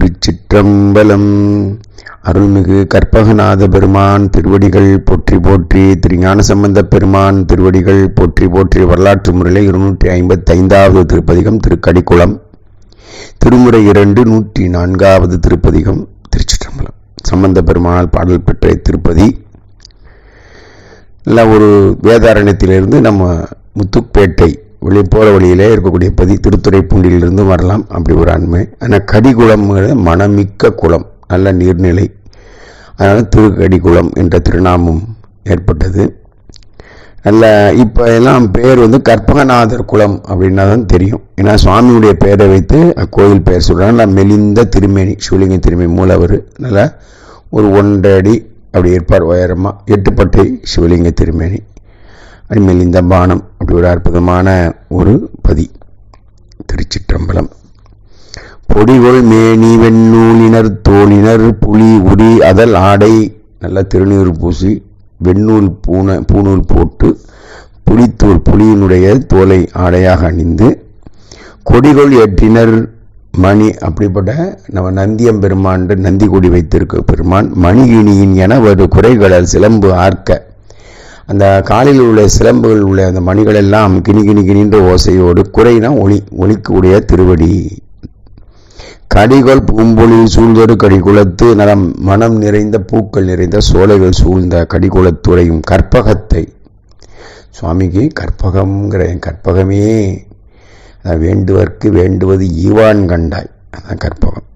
திருச்சிற்றம்பலம். அருள்மிகு கற்பகநாத பெருமான் திருவடிகள் போற்றி போற்றி திருஞான சம்பந்த பெருமான் திருவடிகள் போற்றி போற்றி வரலாற்று முறையில் இருநூற்றி ஐம்பத்தி ஐந்தாவது திருப்பதிகம் திருக்கடிக்குளம். திருமுறை இரண்டு நூற்றி நான்காவது திருப்பதிகம் திருச்சிற்றம்பலம். சம்பந்த பெருமானால் பாடல் பெற்ற திருப்பதி இல்லை ஒரு வேதாரண்யத்திலிருந்து நம்ம முத்துப்பேட்டை வெளியே போகிற வழியிலே இருக்கக்கூடிய பதி திருத்துறைப்பூண்டியிலிருந்து வரலாம். அப்படி ஒரு அண்மை. ஆனால் கடிகுளம்ங்கிறது மனமிக்க குளம். நல்ல நீர்நிலை. அதனால் திருக்கடிக்குளம் என்ற திருநாமம் ஏற்பட்டது. நல்ல இப்போ எல்லாம் பேர் வந்து கற்பகநாதர் குளம் அப்படின்னா தான் தெரியும். ஏன்னா சுவாமியுடைய பெயரை வைத்து அக்கோயில் பெயர் சொல்கிறாங்க நல்லா மெலிந்த திருமேனி சிவலிங்க திருமேனி மூலவர். நல்லா ஒரு ஒன்றரை அடி அப்படி இருப்பார் உயரமாக எட்டுப்பட்டை சிவலிங்க திருமேனி. மெலிந்த பானம். அப்படி ஒரு அற்புதமான ஒரு பதி. திருச்சிற்றம்பலம். பொடிகொள் மேனி வெண்ணூலினர் தோளினர் புலி உரி அதல் ஆடை நல்ல திருநீர் பூசி வெண்ணூல் பூனை பூநூல் போட்டு புலித்தூள் புலியினுடைய தோலை ஆடையாக அணிந்து கொடிகள் ஏற்றினர் மணி அப்படிப்பட்ட நம்ம நந்தியம் பெருமான் நந்தி கொடி வைத்திருக்க பெருமான் மணிகினியின் என ஒரு குறைகளால் சிலம்பு ஆர்க்க. அந்த காலில் உள்ள சிலம்புகள் உள்ள அந்த மணிகள் எல்லாம் கிணி கிணி கிணின்ற ஓசையோடு குறைனா ஒளி ஒளிக்குடைய திருவடி. கடிகள் பூம்பொழில் சூழ்ந்தொரு கடிகுலத்து நலம் மனம் நிறைந்த பூக்கள் நிறைந்த சோலைகள் சூழ்ந்த கடிகுலத்துறையும் கற்பகத்தை. சுவாமிக்கு கற்பகம்ங்கிற கற்பகமே. வேண்டுவர்க்கு வேண்டுவது ஈவான் கண்டாய். அதான் கற்பகம்.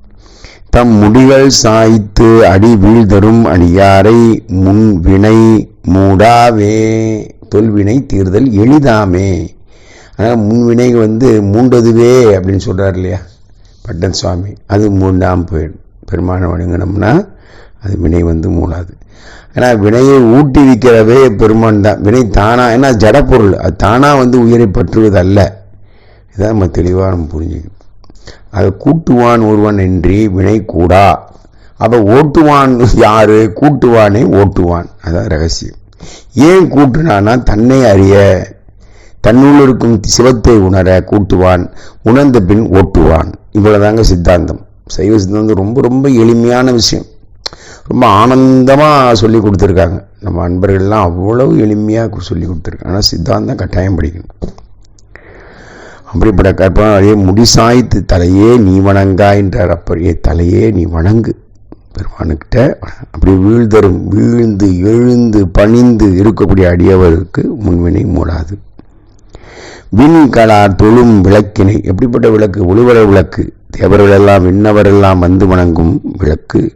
தம் முடிகள் சாய்த்து அடி வீழ்தரும் அடியாரை முன் வினை மூடாவே. தொல்வினை தீர்தல் எளிதாமே. ஆனால் முன்வினை வந்து மூண்டதுவே அப்படின்னு சொல்கிறார் இல்லையா? பட்டன் சுவாமி. அது மூண்டாம் போயிடும் பெருமான வணங்கினோம்னா அது வினை வந்து மூடாது. ஏன்னா வினையை ஊட்டி வைக்கிறவே பெருமான் தான். வினை தானா ஏன்னா ஜடப்பொருள். அது தானாக வந்து உயிரை பற்றுவது அல்ல இதான் நம்ம தெளிவாக நம்ம புரிஞ்சுக்கணும். அதை கூட்டுவான் ஒருவன் இன்றி வினை கூடா. அப்போ ஓட்டுவான் யாரு? கூட்டுவானே ஓட்டுவான். அதான் ரகசியம். ஏன் கூட்டுனானா தன்னை அறிய. தன்னுள் இருக்கும் சிவத்தை உணர கூட்டுவான். உணர்ந்த பின் ஓட்டுவான். இவ்வளோதாங்க சித்தாந்தம். சைவ சித்தாந்தம் ரொம்ப ரொம்ப எளிமையான விஷயம். ரொம்ப ஆனந்தமாக சொல்லி கொடுத்துருக்காங்க. நம்ம அன்பர்கள்லாம் அவ்வளவு எளிமையாக சொல்லி கொடுத்துருக்காங்க. ஆனால் சித்தாந்தம் கட்டாயம் படிக்கணும். அப்படிப்பட்ட கற்பனை அதையே முடிசாய்த்து தலையே நீ வணங்கா என்றார் அப்படியே தலையே நீ வணங்கு. பெருமானுக்கிட்ட அப்படி வீழ்தரும் வீழ்ந்து எழுந்து பணிந்து இருக்கக்கூடிய அடியவருக்கு முன்வினை மூடாது. விண்களார் தொழும் விளக்கினை எப்படிப்பட்ட விளக்கு? ஒளிவர விளக்கு. தேவர்களெல்லாம் விண்ணவரெல்லாம் வந்து வணங்கும் விளக்கு.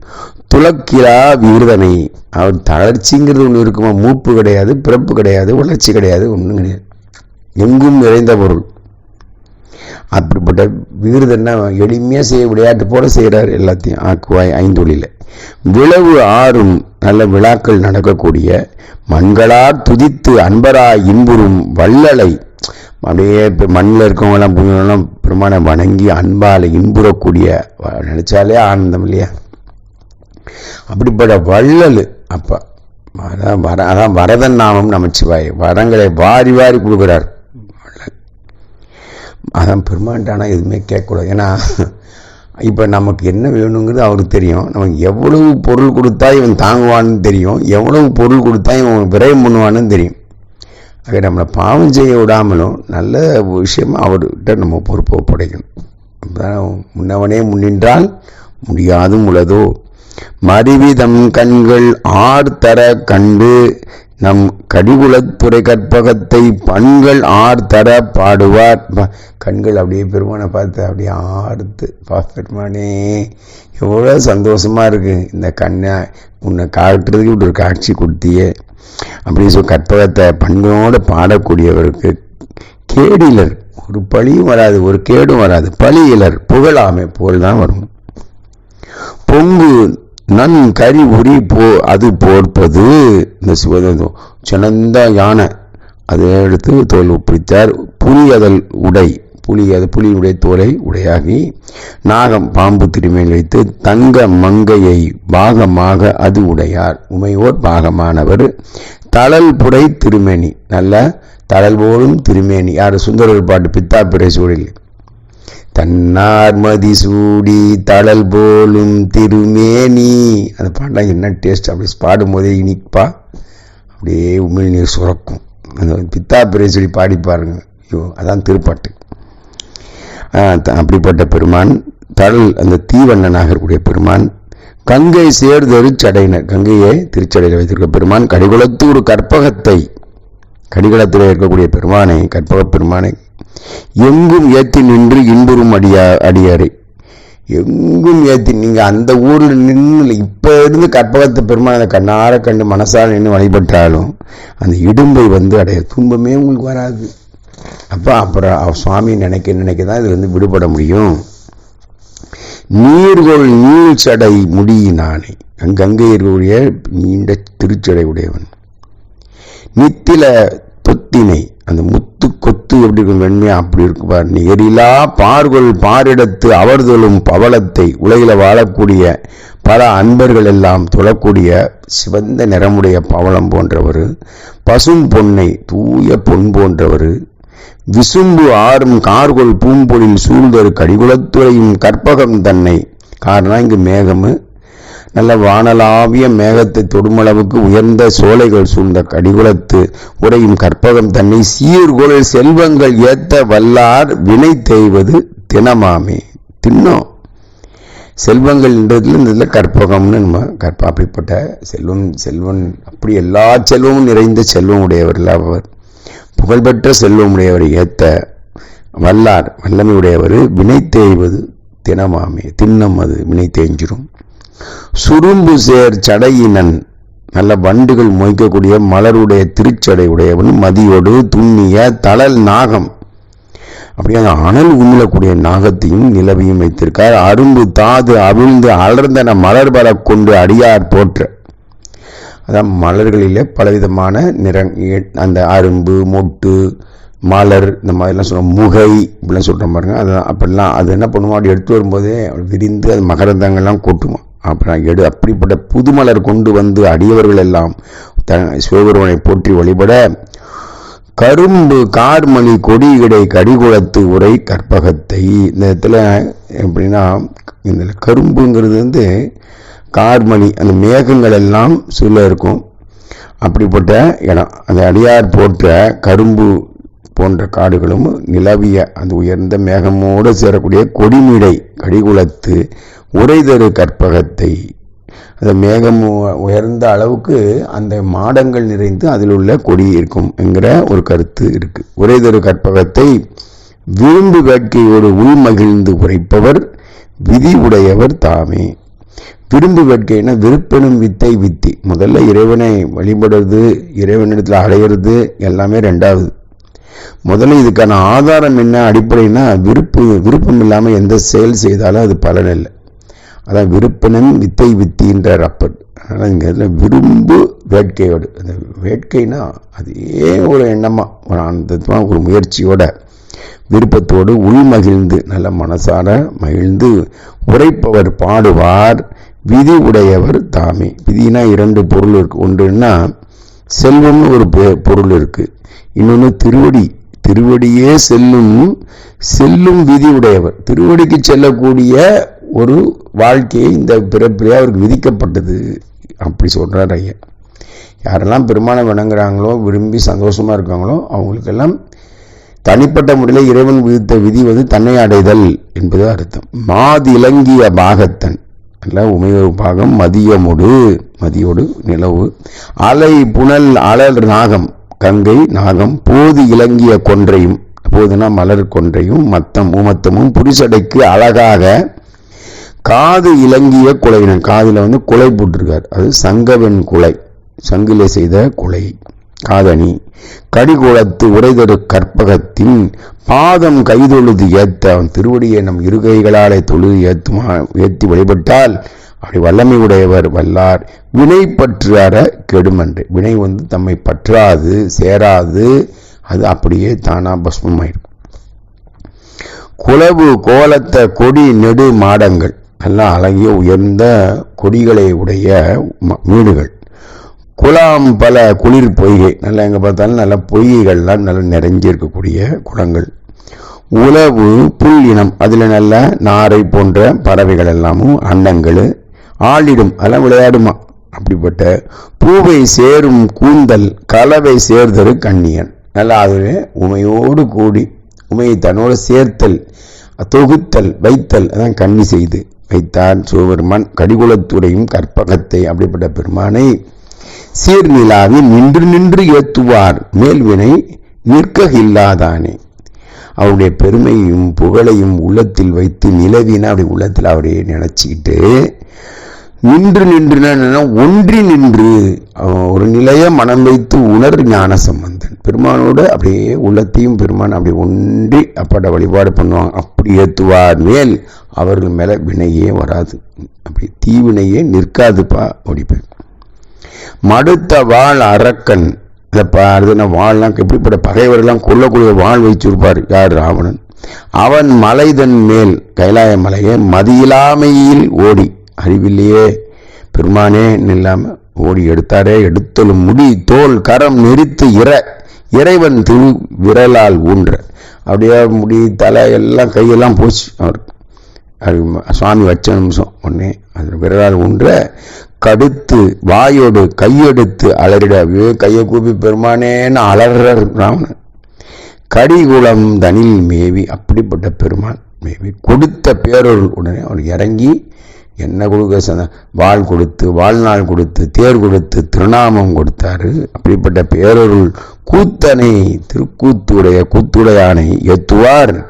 துளக்கிலா வீரதனை அவர் தளர்ச்சிங்கிறது ஒன்று இருக்குமா? மூப்பு கிடையாது பிறப்பு கிடையாது வளர்ச்சி கிடையாது ஒன்றும் கிடையாது. எங்கும் நிறைந்த பொருள். அப்படிப்பட்ட விருதுன்னா எளிமையாக செய்ய விளையாட்டு போல செய்கிறார் எல்லாத்தையும் ஆக்குவாய் ஐந்தொழில. விளவு ஆறும் நல்ல விழாக்கள் நடக்கக்கூடிய மண்களார் துதித்து அன்பராய் இன்புறும் வள்ளலை. அப்படியே இப்போ மண்ணில் இருக்கவங்களாம் புண்ணியெல்லாம் பெருமான வணங்கி அன்பால் இன்புறக்கூடிய நினச்சாலே ஆனந்தம் இல்லையா? அப்படிப்பட்ட வள்ளல் அப்போ அதான் வர அதான் வரதன் நாமம் நமச்சிவாய். வரங்களை வாரி வாரி கொடுக்குறார். அதான் பெருமாண்டானா எதுவுமே கேட்கக்கூடாது. ஏன்னா இப்போ நமக்கு என்ன வேணுங்கிறது அவருக்கு தெரியும். நமக்கு எவ்வளவு பொருள் கொடுத்தா இவன் தாங்குவான்னு தெரியும். எவ்வளவு பொருள் கொடுத்தா இவன் விரயம் பண்ணுவான்னு தெரியும். ஆக நம்மளை பாவம் செய்ய விடாமலும் நல்ல விஷயமாக அவர்கிட்ட நம்ம பொறுப்பை படைக்கணும் முன்னவனே முன்னின்றால் முடியாதும் உள்ளதோ. மறிவிதம் கண்கள் ஆர்த்தர கண்டு நம் கடிகுலத்துறை கற்பகத்தை பண்கள் ஆர்த்தர பாடுவார். கண்கள் அப்படியே பெருமானை பார்த்து அப்படியே ஆர்த்து பா பெருமானே எவ்வளோ சந்தோஷமாக இருக்குது இந்த கண்ணை உன்னை காட்டுறதுக்கு இப்படி ஒரு காட்சி கொடுத்தியே. அப்படி சொல் கற்பகத்தை பண்களோடு பாடக்கூடியவருக்கு கேடிலர் ஒரு பழியும் வராது ஒரு கேடும் வராது. பழியிலர் புகழாமை புகழ் தான் வரும். பொங்கு நன் கறி உரி போ அது போர்ப்பது இந்த சிவதந்தம் சினந்த யானை. அதை எடுத்து தோல் ஒப்பித்தார் புலி அதல் உடை புலி அது புலியுடைய தோலை உடையாகி நாகம் பாம்பு திருமையில் வைத்து தங்க மங்கையை பாகமாக அது உடையார். உமையோர் பாகமானவர். தளல் புடை திருமேனி நல்ல தளல் போலும் திருமேனி. யார் சுந்தரர் பாட்டு பித்தா பிரேசூரில் தன்னார்மதி சூடி தழல் போலும் திருமேனி. அந்த பாட்டெலாம் என்ன டேஸ்ட் அப்படி பாடும்போதே இனிப்பா. அப்படியே உமிழ் நீர் சுரக்கும். அந்த பித்தா பிறை சொல்லி பாடி பாருங்க. ஐயோ அதான் திருப்பாட்டு. அப்படிப்பட்ட பெருமான் தழல் அந்த தீவண்ணனாக இருக்கக்கூடிய பெருமான் கங்கை சேர்தரு சடையினர். கங்கையை திருச்சடையில் வைத்திருக்க பெருமான் கடிகுலத்து ஒரு கற்பகத்தை கடிகளத்தில் இருக்கக்கூடிய பெருமானை கற்பக பெருமானை எங்கும் ஏற்றி நின்று இன்புறும் அடியா அடியாரை. எங்கும் ஏற்றி நீங்கள் அந்த ஊரில் நின்று இப்போ இருந்து கற்பகத்தை அந்த கண்ணார கண்டு மனசால் நின்று வழிபட்டாலும் அந்த இடும்பை வந்து அடைய துன்பமே உங்களுக்கு வராது. அப்போ அப்புறம் சுவாமி நினைக்க நினைக்க தான் இது வந்து விடுபட முடியும். நீர்கொள் நீள் சடை முடியினானே கங்கை நீண்ட திருச்சடை உடையவன். நித்தில தொத்தினை அந்த முத் எப்படி இருக்கும்? வெண்மையா அப்படி இருக்குவார் நிகரிலா பார்கொள் பாரிடத்து அவர்தொழும் பவளத்தை உலகில் வாழக்கூடிய பல அன்பர்கள் எல்லாம் தொழக்கூடிய சிவந்த நிறமுடைய பவளம் போன்றவர் பசும் பொன்னை தூய பொன் போன்றவர் விசும்பு ஆறும் கார்கொள் பூம்பொழில் சூழ்ந்தொரு கடிகுலத்துறையும் கற்பகம் தன்னை. காரணம் இங்கு மேகமு நல்ல வானலாவிய மேகத்தை தொடுமளவுக்கு உயர்ந்த சோலைகள் சூழ்ந்த கடிகுலத்து உரையும் கற்பகம் தன்னை சீர்கொள் செல்வங்கள் ஏத்த வல்லார் வினை தேய்வது தினமாமே. தின்னோம் செல்வங்கள் என்றதுல இந்த இதில் கற்பகம்னு நம்ம கற்ப அப்படிப்பட்ட செல்வம் செல்வன் அப்படி எல்லா செல்வமும் நிறைந்த செல்வம் உடையவர்கள் அவர். புகழ்பெற்ற செல்வம் உடையவர் ஏத்த வல்லார் வல்லமை உடையவர் வினை தேய்வது தினமாமே. தின்னம் அது வினை தேஞ்சிரும் சுரும்பு சேர் சடையினன். நல்ல வண்டுகள் மொய்க்கக்கூடிய மலருடைய திருச்சடை உடையவன் மதியோடு துண்ணிய தளல் நாகம். அப்படியே அந்த அனல் உமிழக்கூடிய நாகத்தையும் நிலவையும் வைத்திருக்கார். அரும்பு தாது அவிழ்ந்து அலர்ந்தன மலர் பல கொண்டு அடியார் போற்ற. அதான் மலர்களிலே பலவிதமான நிறங் அந்த அரும்பு மொட்டு மலர் இந்த மாதிரிலாம் சொல்கிறோம் முகை இப்படிலாம் சொல்கிற பாருங்க. அது அப்படிலாம் அது என்ன பண்ணுவோம் அப்படி எடுத்து வரும்போதே விரிந்து அது மகரந்தங்கள்லாம் கொட்டுமா. அப்புறம் எடு. அப்படிப்பட்ட புதுமலர் கொண்டு வந்து அடியவர்கள் எல்லாம் த சிவபெருமனை போற்றி வழிபட கரும்பு கார்மணி கொடி இடை கடிகுளத்து உரை கற்பகத்தை. இந்த இடத்துல எப்படின்னா இந்த கரும்புங்கிறது வந்து கார்மணி அந்த மேகங்கள் எல்லாம் சொல்ல இருக்கும். அப்படிப்பட்ட இடம். அந்த அடியார் போற்ற கரும்பு போன்ற காடுகளும் நிலவிய அந்த உயர்ந்த மேகமோடு சேரக்கூடிய கொடிமிடை கடிகுளத்து உரைதரு கற்பகத்தை அந்த மேகம் உயர்ந்த அளவுக்கு அந்த மாடங்கள் நிறைந்து அதில் உள்ள கொடி இருக்கும் என்கிற ஒரு கருத்து இருக்கு. உரைதரு கற்பகத்தை விரும்பு வேட்கையோடு உள்மகிழ்ந்து உரைப்பவர் விதி உடையவர் தாமே. விரும்பு வேட்கைன்னா விருப்பெனும் வித்தை வித்தி. முதல்ல இறைவனை வழிபடுறது இறைவனிடத்தில் அடையிறது எல்லாமே ரெண்டாவது. முதல்ல இதுக்கான ஆதாரம் என்ன அடிப்படைனா விருப்பு விருப்பம் இல்லாமல் எந்த செயல் செய்தாலும் அது பலன் இல்லை. அதான் விருப்பனன் வித்தை வித்தின்றார் அப்பர் அதனால் இங்கே அதில் விரும்பு வேட்கையோடு. அந்த வேட்கைனா அதே ஒரு எண்ணமாக ஒரு ஆனந்தமாக ஒரு முயற்சியோட விருப்பத்தோடு உள் மகிழ்ந்து நல்ல மனசார மகிழ்ந்து உரைப்பவர் பாடுவார் விதி உடையவர் தாமே. விதினா இரண்டு பொருள் இருக்குது ஒன்றுன்னா செல்வம்னு ஒரு பொருள் இருக்குது இன்னொன்று திருவடி. திருவடியே செல்லும் செல்லும் விதி உடையவர். திருவடிக்கு செல்லக்கூடிய ஒரு வாழ்க்கையை இந்த பிறப்பிலே அவருக்கு விதிக்கப்பட்டது. அப்படி சொல்கிறார் ஐயா யாரெல்லாம் பெருமானை வணங்குறாங்களோ விரும்பி சந்தோஷமாக இருக்காங்களோ அவங்களுக்கெல்லாம் தனிப்பட்ட முறையில் இறைவன் விதித்த விதி வந்து தன்னை அடைதல் என்பது அர்த்தம். மாதிலங்கிய பாகத்தன். அல்ல உமையொரு பாகம் மதியமொடு மதியோடு நிலவு. அலை புனல் அலர் நாகம் கங்கை நாகம் போது இலங்கிய கொன்றையும் போதுனா மலர் கொன்றையும் மத்தம் உமத்தமும் புரிசடைக்கு அழகாக காது இலங்கிய குலையினன் காதில் வந்து குலை போட்டிருக்கார். அது சங்கவன் குலை. சங்கிலே செய்த குலை. காதணி. கடிகுளத்து உரைதொரு கற்பகத்தின் பாதம் கைதொழுது ஏத்த அவன் திருவடியை நம் இருகைகளாலே தொழுது ஏத்துமா ஏற்றி வழிபட்டால் அப்படி வல்லமை உடையவர் வல்லார். வினை பற்று அற கெடுமன்று. வினை வந்து தம்மை பற்றாது சேராது. அது அப்படியே தானா பஸ்மமாயிருக்கும் குளவு கோலத்த கொடி நெடு மாடங்கள். எல்லாம் அழகிய உயர்ந்த கொடிகளை உடைய வீடுகள். குளம் பல குளிர் பொய்கை நல்லா எங்கே பார்த்தாலும் நல்ல பொய்கைகள்லாம் நல்லா நிறைஞ்சிருக்கக்கூடிய குளங்கள். உழவு புல் இனம் அதில் நல்ல நாரை போன்ற பறவைகள் எல்லாமும் அண்டங்கள் ஆளிடும் அதெல்லாம் விளையாடுமா? அப்படிப்பட்ட பூவை சேரும் கூந்தல் கலவை சேர்தரு கண்ணியன். நல்லா அதுவே உமையோடு கூடி உமையை தன்னோடு சேர்த்தல் தொகுத்தல் வைத்தல் அதான் கண்ணி செய்து. வைத்தான் சிவபெருமான் கடிகுலத்துறையும் கற்பகத்தை அப்படிப்பட்ட பெருமானை சீர்நிலாவி நின்று நின்று ஏத்துவார். மேல்வினை நிற்ககில்லாதானே. அவருடைய பெருமையும் புகழையும் உள்ளத்தில் வைத்து நிலவின அப்படி உள்ளத்தில் அவரையே நினச்சிக்கிட்டு நின்று நின்று ஒன்றி நின்று ஒரு நிலைய மனம் வைத்து உணர் ஞான சம்பந்தம் பெருமானோடு அப்படியே உள்ளத்தையும் பெருமான் அப்படி ஒன்றி அப்பட வழிபாடு பண்ணுவாங்க. அப்படி ஏற்றுவார் மேல் அவர்கள் மேலே வினையே வராது. அப்படி தீவினையே நிற்காதுப்பா ஓடிப்பேன் மடுத்த வாழ் அரக்கன். பா பாருதுன்னா வாள்லாம் எப்படிப்பட்ட பகைவரெல்லாம் கொல்லக்கூடிய வாழ் வைச்சிருப்பார் யார் ராவணன்? அவன் மலைதன் மேல் கைலாய மலையை மதியிலாமையில் ஓடி. அறிவில்லையே பெருமானே இல்லாமல் ஓடி எடுத்தாரே எடுத்தலும் முடி தோல் கரம் நெறித்து இற. இறைவன் திரு விரலால் ஊன்ற. அப்படியே முடி தலை எல்லாம் கையெல்லாம் போச்சு அவருக்கு அது சுவாமி வச்ச நிமிஷம் ஒன்னே அது விரலால் ஊன்ற கடுத்து வாயோடு கையெடுத்து அலறிடவே கையை கூப்பி பெருமானேன்னு அலறார் ராவணன். கடிகுளம் தனில் மேவி அப்படிப்பட்ட பெருமான் மேவி கொடுத்த பேரொருள் உடனே அவர் இறங்கி என்ன கொடுக்க சொன்ன? வாழ் கொடுத்து வாழ்நாள் கொடுத்து தேர் கொடுத்து திருநாமம் கொடுத்தாரு. அப்படிப்பட்ட பேரொருள் கூத்தனை திருக்கூத்துடைய கூத்துடையானை எத்துவார்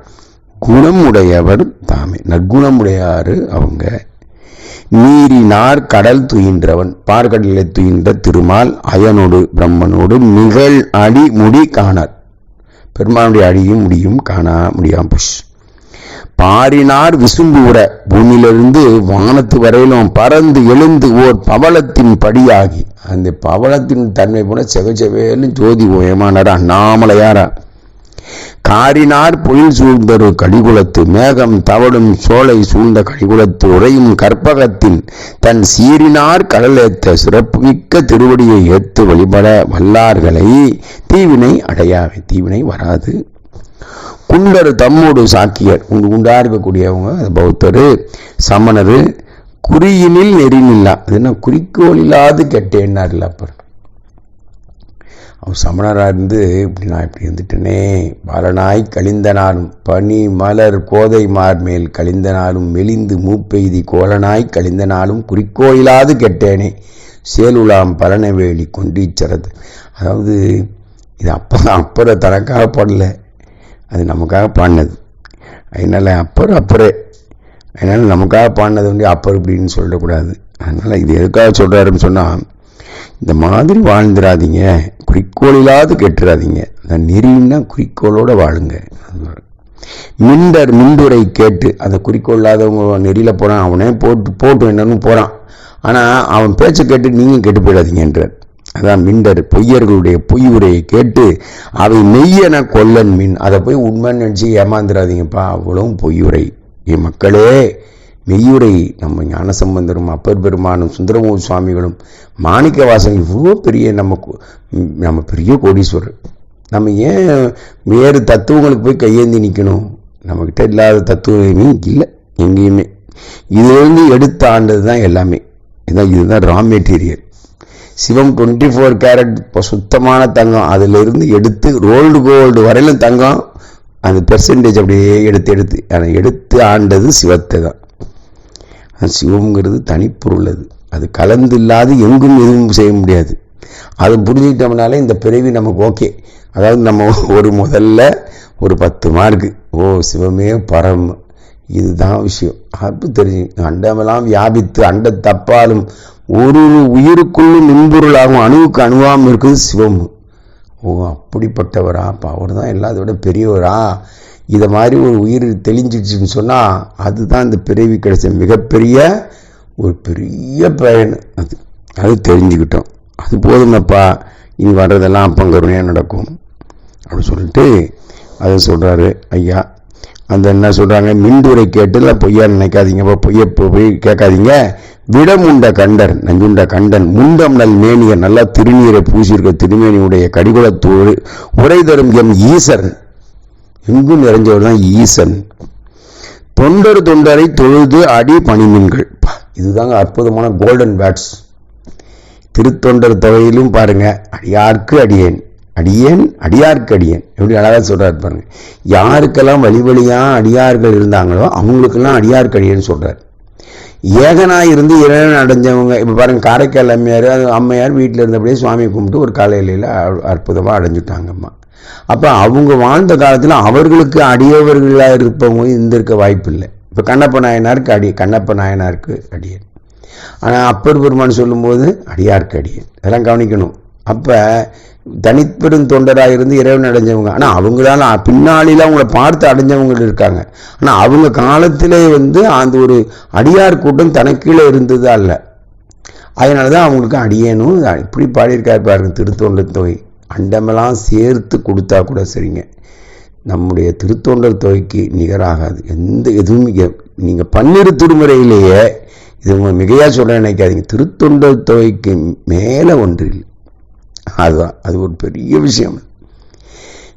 குணமுடையவர் தாமே. நற்குணமுடையாறு அவங்க. நீரினார் கடல் துயின்றவன் பார்க்கடலை துயின்ற திருமால் அயனோடு பிரம்மனோடு நிகழ் அடி முடி காணார். பெருமானுடைய அடியும் முடியும் காண முடியாம புஷ் பாரினார் விசும்பு உற பூமியிலிருந்து வானத்து வரையிலும் பறந்து எழுந்து ஓர் பவளத்தின் படியாகி. அந்த பவளத்தின் தன்மை போல செவச்செவேலும் ஜோதி ஓயமானடா அண்ணாமலையாரா காரினார் பொழில் சூழ்ந்தரு கடிகுலத்து மேகம் தவடும் சோலை சூழ்ந்த கடிகுலத்து உறையும் கற்பகத்தின் தன் சீரினார் கடலேத்த சிறப்புமிக்க திருவடியை ஏத்து வழிபட வல்லார்களை தீவினை அடையாவை தீவினை வராது. குண்டர் தம்மோடு சாக்கியர். உண்டு உண்டா இருக்கக்கூடியவங்க பௌத்தர் சமணர் குறியினில் நெறினில்லா அது என்ன குறிக்கோள் இல்லாது கெட்டேன்னார்ல அப்பர். அவர் சமணராக இருந்து இப்படி நான் இப்படி இருந்துட்டேனே பலனாய் கழிந்தனாலும் பனி மலர் கோதை மார்மேல் கழிந்தனாலும் மெலிந்து மூப்பெய்தி கோலனாய் கழிந்தனாலும் குறிக்கோயிலாது கெட்டேனே. சேலுலாம் பலனவேலி கொண்டீச்சரது அதாவது இது அப்போ அப்பரை தனக்காக படலை அது நமக்காக பாடினது. அதனால் அப்பர் அப்பரே. அதனால் நமக்காக பாடினது வந்து அப்பர் இப்படின்னு சொல்லக்கூடாது. அதனால் இது எதுக்காக சொல்கிறாருன்னு சொன்னால் இந்த மாதிரி வாழ்ந்துடாதீங்க குறிக்கோளில்லாது கெட்டுறாதீங்க. அந்த நெறின்னா குறிக்கோளோட வாழுங்க. மிண்டர் மிண்டுரை கேட்டு அந்த குறிக்கோள் இல்லாதவங்க நெறியில் போகிறான் அவனே போட்டு போட்டு என்னன்னு போகிறான் ஆனால் அவன் பேச்சை கேட்டு நீங்கள் கெட்டு போயிடாதீங்கன்றார். அதான் மிண்டர் பொய்யர்களுடைய பொய் உரையை கேட்டு அவை மெய்யென கொல்லன் மின். அதை போய் உண்மைன்னு நினச்சி ஏமாந்துடாதீங்கப்பா அவ்வளவும் பொய்யுரை. என் மக்களே மெய்யுரை நம்ம ஞானசம்பந்தரும் அப்பர் பெருமானும் சுந்தரமூர் சுவாமிகளும் மாணிக்க வாசன் இவ்வளோ பெரிய நம்ம நம்ம பெரிய கோடீஸ்வரர். நம்ம ஏன் வேறு தத்துவங்களுக்கு போய் கையேந்தி நிற்கணும் நம்மக்கிட்ட இல்லாத தத்துவமே இல்லை எங்கேயுமே. இதுலேருந்து எடுத்து ஆண்டது தான் எல்லாமே. இதான் இதுதான் ரா மெட்டீரியல் சிவம் டுவெண்ட்டி ஃபோர் கேரட் இப்போ சுத்தமான தங்கம். அதிலிருந்து எடுத்து ரோல்டு கோல்டு வரையிலும் தங்கம். அந்த பெர்சன்டேஜ் அப்படியே எடுத்து எடுத்து ஆனால் எடுத்து ஆண்டது சிவத்தை தான் சிவம்ங்கிறது தனிப்பொருள் அது அது கலந்து இல்லாது எங்கும் எதுவும் செய்ய முடியாது. அது புரிஞ்சுக்கிட்டோம்னாலே இந்த பிறவி நமக்கு ஓகே அதாவது நம்ம ஒரு முதல்ல ஒரு பத்து மார்க்கு ஓ சிவமே பரம். இதுதான் விஷயம். அப்போ தெரிஞ்சு அண்டமெல்லாம் வியாபித்து அண்ட தப்பாலும் ஒரு உயிருக்குள்ளும் மின்பொருளாகும் அணுவுக்கு அணுவாமல் இருக்குது சிவம். ஓ அப்படிப்பட்டவரா? அப்போ அவர் தான் எல்லாத்தை விட பெரியவரா இதை மாதிரி ஒரு உயிர் தெளிஞ்சிடுச்சுன்னு சொன்னால் அதுதான் இந்த பிறவி கிடைச்ச மிகப்பெரிய ஒரு பெரிய பயன். அது அது தெரிஞ்சுக்கிட்டோம். அது போதுமப்பா. இனி வர்றதெல்லாம் அப்பங்கருணையாக நடக்கும். அப்படி சொல்லிட்டு அதை சொல்கிறாரு ஐயா. அந்த என்ன சொல்கிறாங்க மின்துரை கேட்டுல பொய்யா நினைக்காதீங்கப்பா பொய்ய போய் கேட்காதீங்க. விடமுண்ட கண்டர் நஞ்சுண்ட கண்டன் முண்டம் நல் மேனியர் நல்லா திருநீரை பூசியிருக்க திருமேனியுடைய கடிகுலத்தோடு உரை தரும் எம் ஈசன். எங்கும் நிறைஞ்சவர் தான் ஈசன். தொண்டர் தொண்டரை தொழுது அடி பனிமீன்கள் பா, இதுதாங்க அற்புதமான கோல்டன் வேர்ட்ஸ் திருத்தொண்டர் தொகையிலும் பாருங்க அடியார்க்கு அடியேன். அடியேன் அடியார்க்கு அடியேன். எப்படி அழகாக சொல்கிறார் பாருங்க. யாருக்கெல்லாம் வழி வழியாக அடியார்கள் இருந்தாங்களோ அவங்களுக்கெல்லாம் அடியார்க்கு அடியேன்னு சொல்றாரு. இருந்து இறைவன் அடைஞ்சவங்க இப்போ பாருங்க காரைக்கால் அம்மையார் அம்மையார் வீட்டில் இருந்தபடியே சுவாமியை கும்பிட்டு ஒரு காலையில அற்புதமாக அடைஞ்சிட்டாங்கம்மா. அப்போ அவங்க வாழ்ந்த காலத்தில் அவர்களுக்கு அடியவர்களாக இருப்பவங்க இருந்திருக்க வாய்ப்பு இல்லை. இப்போ கண்ணப்ப நாயனாருக்கு அடி கண்ணப்ப நாயனாருக்கு அடியன். ஆனால் அப்பர் பெருமான் சொல்லும்போது அடியாருக்கு அடியன். அதெல்லாம் கவனிக்கணும். அப்போ தனிப்பெரும் தொண்டராக இருந்து இறைவன் அடைஞ்சவங்க. ஆனால் அவங்களால பின்னாளில் அவங்கள பார்த்து அடைஞ்சவங்க இருக்காங்க. ஆனால் அவங்க காலத்திலே வந்து அந்த ஒரு அடியார் கூட்டம் தனக்கீழே இருந்ததா இல்லை அதனால தான் அவங்களுக்கு அடியேனும் இப்படி பாடியிருக்காரு பாருங்க திருத்தொண்டர் தொகை. அண்டமெல்லாம் சேர்த்து கொடுத்தா கூட சரிங்க. நம்முடைய திருத்தொண்டர் தொகைக்கு நிகராகாது. எந்த எதுவும் நீங்கள் பன்னிரு திருமுறையிலேயே இது மிகையாக சொல்ல நினைக்காதீங்க. திருத்தொண்டர் தொகைக்கு மேலே ஒன்று இல்லை அதுதான். அது ஒரு பெரிய விஷயம்.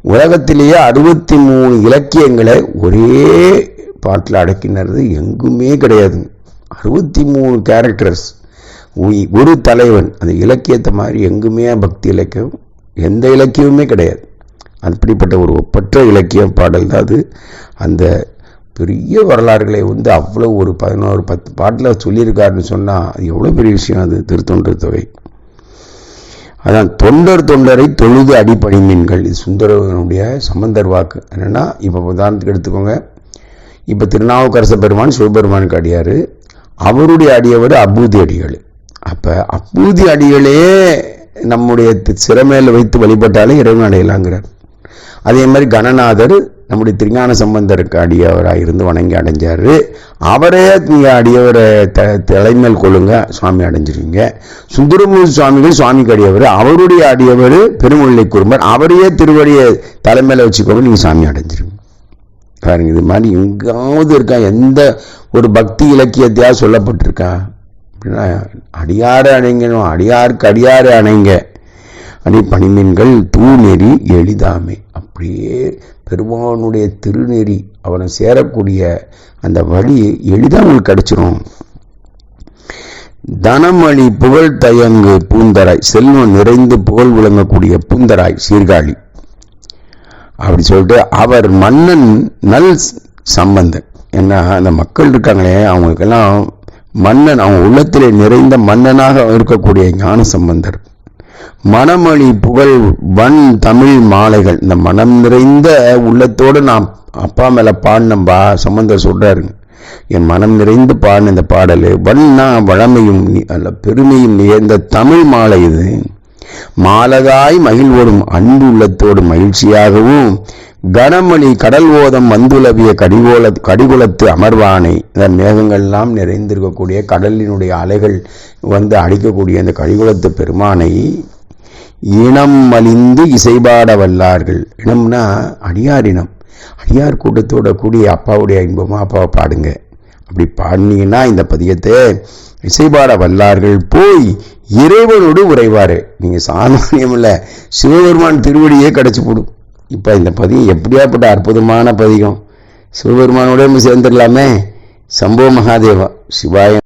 உலகத்திலேயே அறுபத்தி மூணு இலக்கியங்களை ஒரே பாட்டில் அடக்கினது எங்குமே கிடையாதுங்க அறுபத்தி மூணு கேரக்டர்ஸ் ஒரு தலைவன் அந்த இலக்கியத்தை மாதிரி எங்குமே பக்தி இலக்கியம் எந்த இலக்கியமுமே கிடையாது. அப்படிப்பட்ட ஒரு ஒப்பற்ற இலக்கிய பாடல் தான் அது. அந்த பெரிய வரலாறுகளை வந்து அவ்வளோ ஒரு பதினோரு பத்து பாட்டில் சொல்லியிருக்காருன்னு சொன்னால் அது எவ்வளோ பெரிய விஷயம் அது திருத்தொன்று தொகை. அதான் தொண்டர் தொண்டரை தொழுது அடிப்படை மீன்கள் இது சுந்தரனுடைய சம்பந்தர் வாக்கு. என்னென்னா இப்போ உதாரணத்துக்கு எடுத்துக்கோங்க. இப்போ திருநாவுக்கரச பெருமான் சிவபெருமானுக்கு அடியார். அவருடைய அடியவர் அப்பூதி அடிகள். அப்போ அப்பூதி அடிகளே நம்முடைய சிறமையில் வைத்து வழிபட்டாலே இறைவன் அடையலாங்கிறார். அதே மாதிரி கணநாதர் நம்முடைய திருஞான சம்பந்தருக்கு அடியவராக இருந்து வணங்கி அடைஞ்சார். அவரே நீங்கள் அடியவரை த தலைமையில் கொள்ளுங்க சுவாமி அடைஞ்சிருவீங்க. சுந்தரமூர்த்தி சுவாமிகள் சுவாமிக்கு அடியவர் அவருடைய அடியவர் பெருமுல்லை குறும்பர் அவரையே திருவடியை தலைமையில் வச்சுக்கோங்க நீங்கள் சாமி அடைஞ்சிருவீங்க. பாருங்க இது மாதிரி எங்காவது இருக்கா எந்த ஒரு பக்தி இலக்கியத்தையாக சொல்லப்பட்டிருக்கா? அப்படின்னா அடியாறு அணைங்கணும் அடியாருக்கு அடியாறு அணைங்க. அதே பணிமீன்கள் தூநெறி எளிதாமை. அப்படியே பெருமானுடைய திருநெறி அவனை சேரக்கூடிய அந்த வழி எளிதாக உங்களுக்கு கிடைச்சிரும். தனமணி புகழ் தயங்கு பூந்தராய் செல்வம் நிறைந்து புகழ் விளங்கக்கூடிய பூந்தராய் சீர்காழி. அப்படி சொல்லிட்டு அவர் மன்னன் நல் சம்பந்தன். என்ன அந்த மக்கள் இருக்காங்களே அவங்களுக்கெல்லாம் மன்னன் அவங்க உள்ளத்திலே நிறைந்த மன்னனாக இருக்கக்கூடிய ஞான சம்பந்தர். மணமணி புகழ் வன் தமிழ் மாலைகள். இந்த மனம் நிறைந்த உள்ளத்தோடு நான் அப்பா மேலே பாடினம்பா சம்பந்த சொல்கிறாருங்க என் மனம் நிறைந்து பாடின இந்த பாடல் வண்ணா வளமையும் அல்ல பெருமையும் நிகழ்ந்த தமிழ் மாலை இது. மாலகாய் மகிழ்வோடும் அன்பு உள்ளத்தோடு மகிழ்ச்சியாகவும் கனமணி கடல் ஓதம் வந்துலவிய கடிகோல கடிகுலத்து அமர்வானை. இந்த மேகங்கள்லாம் நிறைந்திருக்கக்கூடிய கடலினுடைய அலைகள் வந்து அடிக்கக்கூடிய இந்த கடிகுலத்து பெருமானை இனம் மலிந்து இசைபாட வல்லார்கள். இனம்னா அடியார் இனம். அடியார் கூட்டத்தோட கூடிய அப்பாவுடைய இன்பமா அப்பாவை பாடுங்க. அப்படி பாடினீங்கன்னா இந்த பதியத்தை இசைபாட வல்லார்கள் போய் இறைவனோடு உறைவாரு. நீங்க சாமானியம் இல்லை சிவபெருமான் திருவடியே கிடச்சி போடும். இப்போ இந்த பதியம் எப்படியாப்பட்ட அற்புதமான பதிகம். சிவபெருமானோட சேர்ந்துடலாமே. சம்பவ மகாதேவா. சிவாய